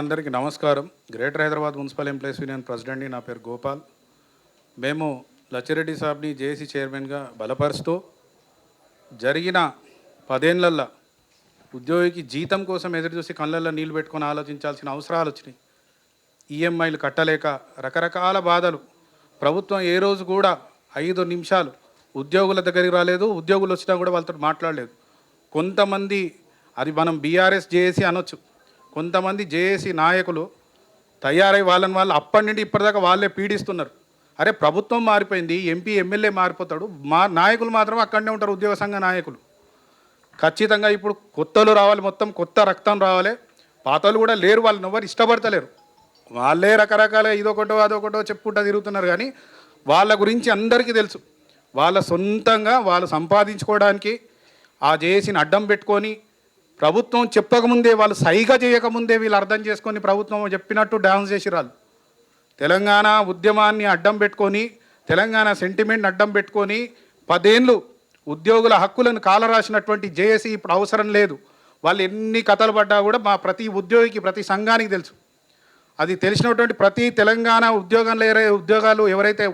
అందరికీ నమస్కారం. Greater Hyderabad municipal employees union ప్రెసిడెంట్ని నా పేరు గోపాల్. మేము లచ్చిరెడ్డి సాబ్ని జేసీ చైర్మన్గా బలపరుస్తూ జరిగిన పదేళ్ళల్లో ఉద్యోగికి జీతం కోసం ఎదురు చూసి కళ్ళల్లో నీళ్ళు పెట్టుకొని ఆలోచించాల్సిన అవసరాలు వచ్చినాయి. ఈఎంఐలు కట్టలేక రకరకాల బాధలు. ప్రభుత్వం ఏ రోజు కూడా ఐదు నిమిషాలు ఉద్యోగుల దగ్గరికి రాలేదు. ఉద్యోగులు వచ్చినా కూడా వాళ్ళతో మాట్లాడలేదు. కొంతమంది అది మనం బీఆర్ఎస్ జేఏసీ అనొచ్చు. కొంతమంది జేఏసీ నాయకులు తయారై వాళ్ళని వాళ్ళు అప్పటి నుండి ఇప్పటిదాకా వాళ్ళే పీడిస్తున్నారు. అరే ప్రభుత్వం మారిపోయింది ఎంపీ ఎమ్మెల్యే మారిపోతాడు మా నాయకులు మాత్రం అక్కడనే ఉంటారు ఉద్యోగ సంఘ నాయకులు. ఖచ్చితంగా ఇప్పుడు కొత్తలు రావాలి మొత్తం కొత్త రక్తం రావాలి. పాతలు కూడా లేరు వాళ్ళని ఎవరు ఇష్టపడతలేరు. వాళ్ళే రకరకాల ఇదొకటో అదొకటో చెప్పుకుంటూ తిరుగుతున్నారు కానీ వాళ్ళ గురించి అందరికీ తెలుసు. వాళ్ళ సొంతంగా వాళ్ళు సంపాదించుకోవడానికి ఆ జేఏసీని అడ్డం పెట్టుకొని ప్రభుత్వం చెప్పకముందే వాళ్ళు సైగా చేయకముందే వీళ్ళు అర్థం చేసుకొని ప్రభుత్వం చెప్పినట్టు డ్యాన్స్ చేసి తెలంగాణ ఉద్యమాన్ని అడ్డం పెట్టుకొని తెలంగాణ సెంటిమెంట్ అడ్డం పెట్టుకొని పదేళ్ళు ఉద్యోగుల హక్కులను కాలరాసినటువంటి జేఏసీ ఇప్పుడు అవసరం లేదు. వాళ్ళు ఎన్ని కథలు పడ్డా కూడా మా ప్రతి ఉద్యోగికి ప్రతి సంఘానికి తెలుసు. అది తెలిసినటువంటి ప్రతి తెలంగాణ ఉద్యోగంలో ఎవరై ఉద్యోగాలు ఎవరైతే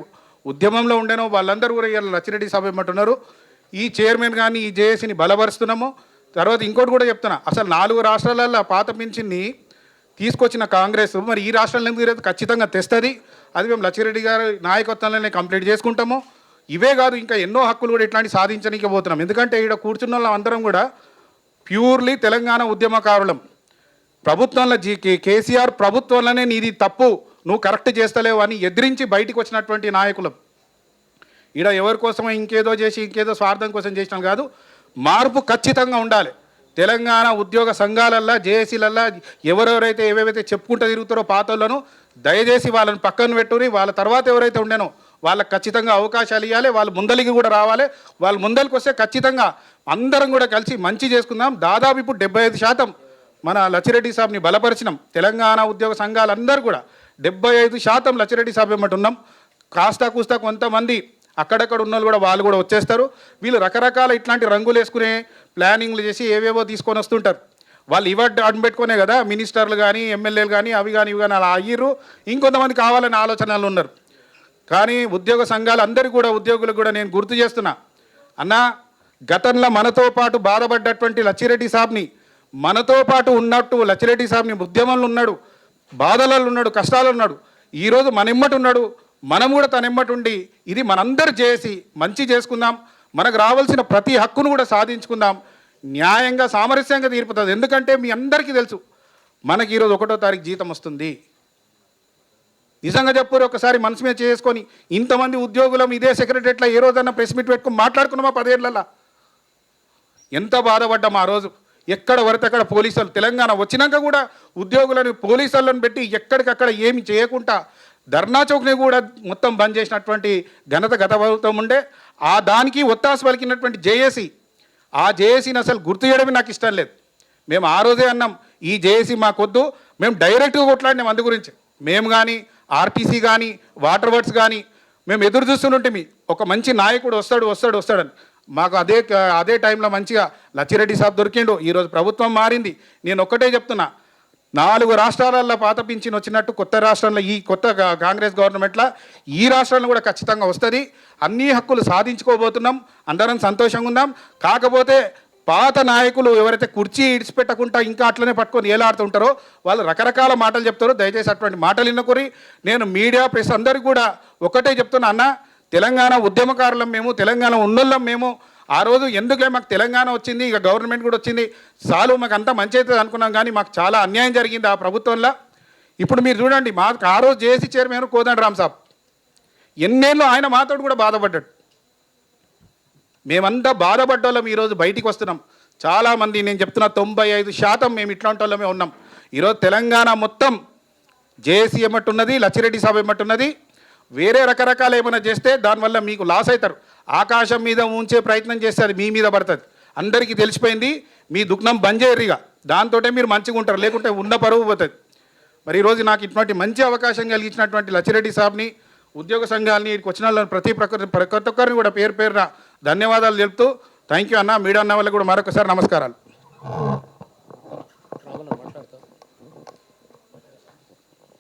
ఉద్యమంలో ఉండేనో వాళ్ళందరూ కూడా ఇవాళ లచ్చిరెడ్డి సభ ఇమ్మంటున్నారు ఈ చైర్మన్ కానీ ఈ జేఏసీని బలపరుస్తున్నామో. తర్వాత ఇంకోటి కూడా చెప్తున్నా. అసలు నాలుగు రాష్ట్రాలలో పాత పింఛన్ని తీసుకొచ్చిన కాంగ్రెస్ మరి ఈ రాష్ట్రంలో ఎందుకు ఖచ్చితంగా తెస్తుంది. అది మేము లచ్చిరెడ్డి గారి నాయకత్వంలోనే కంప్లీట్ చేసుకుంటాము. ఇవే కాదు ఇంకా ఎన్నో హక్కులు కూడా ఇట్లాంటి సాధించడానికి పోతున్నాం ఎందుకంటే ఇక్కడ కూర్చున్న వాళ్ళం అందరం కూడా ప్యూర్లీ తెలంగాణ ఉద్యమకారులం. ప్రభుత్వంలో జీ కే- కేసీఆర్ ప్రభుత్వంలోనే నీది తప్పు. నువ్వు కరెక్ట్ చేస్తలేవు అని ఎదిరించి బయటికి వచ్చినటువంటి నాయకులం. ఈడ ఎవరి కోసమో ఇంకేదో చేసి ఇంకేదో స్వార్థం కోసం చేసినాం కాదు. మార్పు ఖచ్చితంగా ఉండాలి. తెలంగాణ ఉద్యోగ సంఘాలల్లో జేఏసీలల్లో ఎవరెవరైతే ఏవేవైతే చెప్పుకుంటూ తిరుగుతారో పాతలను దయచేసి వాళ్ళని పక్కన పెట్టుని వాళ్ళ తర్వాత ఎవరైతే ఉండేనో వాళ్ళకి ఖచ్చితంగా అవకాశాలు ఇవ్వాలి వాళ్ళు ముందలికి కూడా రావాలి. వాళ్ళు ముందలికి వస్తే ఖచ్చితంగా అందరం కూడా కలిసి మంచి చేసుకుందాం. దాదాపు ఇప్పుడు డెబ్బై ఐదు శాతం మన లచ్చిరెడ్డి సాబ్ని బలపరిచినాం. తెలంగాణ ఉద్యోగ సంఘాలందరూ కూడా డెబ్బై ఐదు శాతం లచ్చిరెడ్డి సాబ్ ఏమంటున్నాం ఉన్నాం కాస్తా కూస్తా కొంతమంది అక్కడక్కడ ఉన్న వాళ్ళు కూడా వాళ్ళు కూడా వచ్చేస్తారు. వీళ్ళు రకరకాల ఇట్లాంటి రంగులు వేసుకునే ప్లానింగ్లు చేసి ఏవేవో తీసుకొని వస్తుంటారు. వాళ్ళు ఇవ్వ అడ్డు పెట్టుకునే కదా మినిస్టర్లు కానీ ఎమ్మెల్యేలు కానీ అవి కానీ ఇవి కానీ అలా అయ్యిర్రు. ఇంకొంతమంది కావాలని ఆలోచనలు ఉన్నారు. కానీ ఉద్యోగ సంఘాలు అందరికీ కూడా ఉద్యోగులకు కూడా నేను గుర్తు చేస్తున్నా. అన్నా గతంలో మనతో పాటు బాధపడ్డటువంటి లచ్చిరెడ్డి సాబ్ని మనతో పాటు ఉన్నట్టు లచ్చిరెడ్డి సాబ్ని ఉద్యమంలో ఉన్నాడు బాధలలో ఉన్నాడు కష్టాలు ఉన్నాడు. ఈరోజు మన ఇమ్మటి ఉన్నాడు మనం కూడా తన ఎమ్మటుండి ఇది మనందరూ చేసి మంచి చేసుకుందాం. మనకు రావాల్సిన ప్రతి హక్కును కూడా సాధించుకుందాం. న్యాయంగా సామరస్యంగా తీర్పుతుంది. ఎందుకంటే మీ అందరికీ తెలుసు మనకి ఈరోజు ఒకటో తారీఖు జీతం వస్తుంది. నిజంగా చెప్పారు ఒకసారి మనసు మీద చేసుకొని ఇంతమంది ఉద్యోగులం ఇదే సెక్రటరీలో ఏ రోజన్నా ప్రెస్ మీట్ పెట్టుకుని మాట్లాడుకున్నామా పదేళ్ళలో ఎంత బాధపడ్డాం ఆ రోజు. ఎక్కడ పడితే అక్కడ పోలీసులు తెలంగాణ వచ్చినాక కూడా ఉద్యోగులను పోలీసులను పెట్టి ఎక్కడికక్కడ ఏమి చేయకుండా ధర్నా చౌక్ని కూడా మొత్తం బంద్ చేసినటువంటి ఘనత గత ప్రభుత్వం ఉండే ఆ దానికి ఒత్తాస పలికినటువంటి జేఏసీ ఆ జేఏసీని అసలు గుర్తు చేయడమే నాకు ఇష్టం లేదు. మేము ఆ రోజే అన్నాం ఈ జేఏసీ మాకొద్దు మేము డైరెక్ట్గా కొట్లాడినాం అందు గురించి మేము కానీ ఆర్టీసీ కానీ వాటర్ వర్డ్స్ కానీ మేము ఎదురు చూస్తుంటే ఒక మంచి నాయకుడు వస్తాడు వస్తాడు వస్తాడని. మాకు అదే అదే టైంలో మంచిగా లచ్చిరెడ్డి సాబ్ దొరికిండు ఈరోజు ప్రభుత్వం మారింది. నేను ఒక్కటే చెప్తున్నా నాలుగు రాష్ట్రాలలో పాత పింఛన్ వచ్చినట్టు కొత్త రాష్ట్రంలో ఈ కొత్త కాంగ్రెస్ గవర్నమెంట్లో ఈ రాష్ట్రంలో కూడా ఖచ్చితంగా వస్తుంది. అన్ని హక్కులు సాధించుకోబోతున్నాం. అందరం సంతోషంగా ఉందాం కాకపోతే పాత నాయకులు ఎవరైతే కుర్చీ ఇడిచిపెట్టకుండా ఇంకా అట్లనే పట్టుకొని ఏలాడుతుంటారో వాళ్ళు రకరకాల మాటలు చెప్తారో. దయచేసి అటువంటి మాటలు విన్నకూరి నేను మీడియా ప్రెస్ అందరికీ కూడా ఒకటే చెప్తున్నా అన్న తెలంగాణ ఉద్యమకారులం మేము తెలంగాణ ఉన్నోళ్ళం మేము ఆ రోజు ఎందుకే మాకు తెలంగాణ వచ్చింది ఇక గవర్నమెంట్ కూడా వచ్చింది. చాలు మాకు అంతా మంచి అవుతుంది అనుకున్నాం కానీ మాకు చాలా అన్యాయం జరిగింది ఆ ప్రభుత్వంలో. ఇప్పుడు మీరు చూడండి మాకు ఆ రోజు జేసీ చైర్మన్ కోదండ రామ్ సాబ్. ఎన్నేళ్ళు ఆయన మాతోడు కూడా బాధపడ్డాడు. మేమంతా బాధపడ్డోళ్ళం ఈరోజు బయటికి వస్తున్నాం. చాలామంది నేను చెప్తున్నా తొంభై ఐదు శాతం మేము ఇట్లాంటి వాళ్ళమే ఉన్నాం ఈరోజు తెలంగాణ మొత్తం జేఏసీ ఏమట్టున్నది లచ్చిరెడ్డి సాబ్ ఏమట్టున్నది వేరే రకరకాల ఏమైనా చేస్తే దానివల్ల మీకు లాస్ అవుతారు. ఆకాశం మీద ఉంచే ప్రయత్నం చేస్తే అది మీ మీద పడుతుంది. అందరికీ తెలిసిపోయింది మీ దుఃఖం బంద్ చేయరు ఇక దాంతో మీరు మంచిగా ఉంటారు లేకుంటే ఉన్న పరువు పోతుంది. మరి ఈరోజు నాకు ఇటువంటి మంచి అవకాశం కలిగించినటువంటి లచ్చిరెడ్డి సాబ్ని ఉద్యోగ సంఘాలని వచ్చిన వాళ్ళని ప్రతి ప్రకృతి ప్రతి ఒక్కరిని కూడా పేరు పేరున ధన్యవాదాలు తెలుపుతూ థ్యాంక్ యూ అన్న మీడియా అన్న వాళ్ళకి కూడా మరొకసారి నమస్కారాలు.